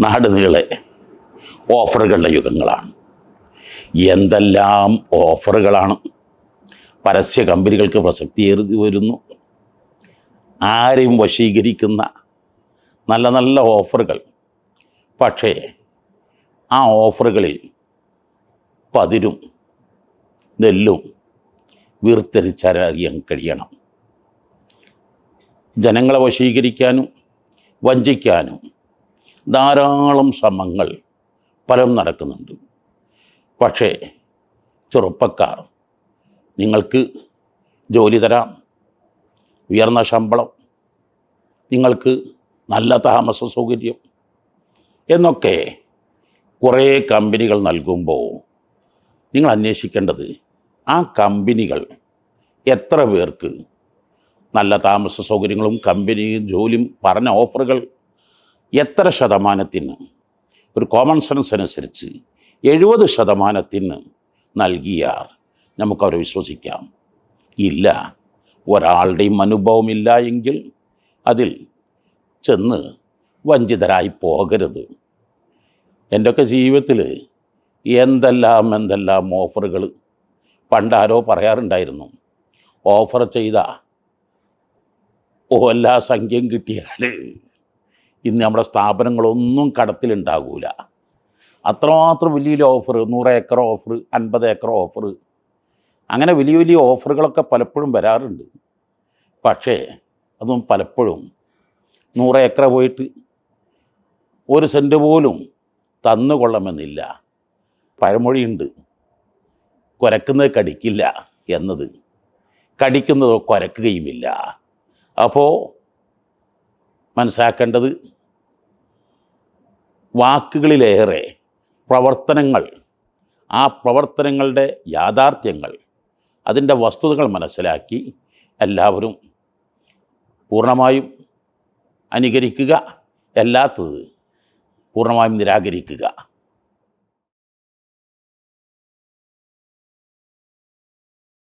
നാട് ഓഫറുകളുടെ യുഗങ്ങളാണ്. എന്തെല്ലാം ഓഫറുകളാണ്. പരസ്യ കമ്പനികൾക്ക് പ്രസക്തിയേറി വരുന്നു. ആരെയും വശീകരിക്കുന്ന നല്ല നല്ല ഓഫറുകൾ. പക്ഷേ ആ ഓഫറുകളിൽ പതിരും നെല്ലും വീർത്തരിച്ചറിയാൻ കഴിയണം. ജനങ്ങളെ വശീകരിക്കാനും വഞ്ചിക്കാനും ധാരാളം ശ്രമങ്ങൾ പലരും നടക്കുന്നുണ്ട്. പക്ഷേ ചെറുപ്പക്കാർ നിങ്ങൾക്ക് ജോലി തരാം ഉയർന്ന ശമ്പളം നിങ്ങൾക്ക് നല്ല താമസ സൗകര്യം എന്നൊക്കെ കുറേ കമ്പനികൾ നൽകുമ്പോൾ നിങ്ങൾ അന്വേഷിക്കേണ്ടത് ആ കമ്പനികൾ എത്ര പേർക്ക് നല്ല താമസ സൗകര്യങ്ങളും കമ്പനിയും ജോലിയും പറഞ്ഞ ഓഫറുകൾ എത്ര ശതമാനത്തിന്? ഒരു കോമൺ സെൻസ് അനുസരിച്ച് എഴുപത് ശതമാനത്തിന് നൽകിയാൽ നമുക്കവരെ വിശ്വസിക്കാം. ഇല്ല. ഒരാളുടെയും അനുഭവമില്ല എങ്കിൽ അതിൽ ചെന്ന് വഞ്ചിതരായി പോകരുത്. എന്റെയൊക്കെ ജീവിതത്തിൽ എന്തെല്ലാം എന്തെല്ലാം ഓഫറുകൾ പണ്ടാരോ പറയാറുണ്ടായിരുന്നു. ഓഫർ ചെയ്ത ഓ എല്ലാ സംഖ്യയും കിട്ടിയാൽ ഇന്ന് നമ്മുടെ സ്ഥാപനങ്ങളൊന്നും കടത്തിലുണ്ടാകൂല. അത്രമാത്രം വലിയ ഓഫർ നൂറ് ഏക്കർ ഓഫർ അൻപത് ഏക്കർ ഓഫർ അങ്ങനെ വലിയ വലിയ ഓഫറുകളൊക്കെ പലപ്പോഴും വരാറുണ്ട്. പക്ഷേ അതും പലപ്പോഴും നൂറ് ഏക്കർ പോയിട്ട് ഒരു സെന്റ് പോലും തന്നുകൊള്ളണമെന്നില്ല പഴമൊഴിയുണ്ട്. കുരക്കുന്നത് കടിക്കില്ല എന്നത്. കടിക്കുന്നതോ കുരക്കുകയുമില്ല. അപ്പോൾ മനസ്സിലാക്കേണ്ടത് വാക്കുകളിലേറെ പ്രവർത്തനങ്ങൾ ആ പ്രവർത്തനങ്ങളുടെ യാഥാർത്ഥ്യങ്ങൾ അതിന്റെ വസ്തുതകൾ മനസ്സിലാക്കി എല്ലാവരും പൂർണമായും അനുകരിക്കുക അല്ലാത്തത് പൂർണമായും നിരാകരിക്കുക.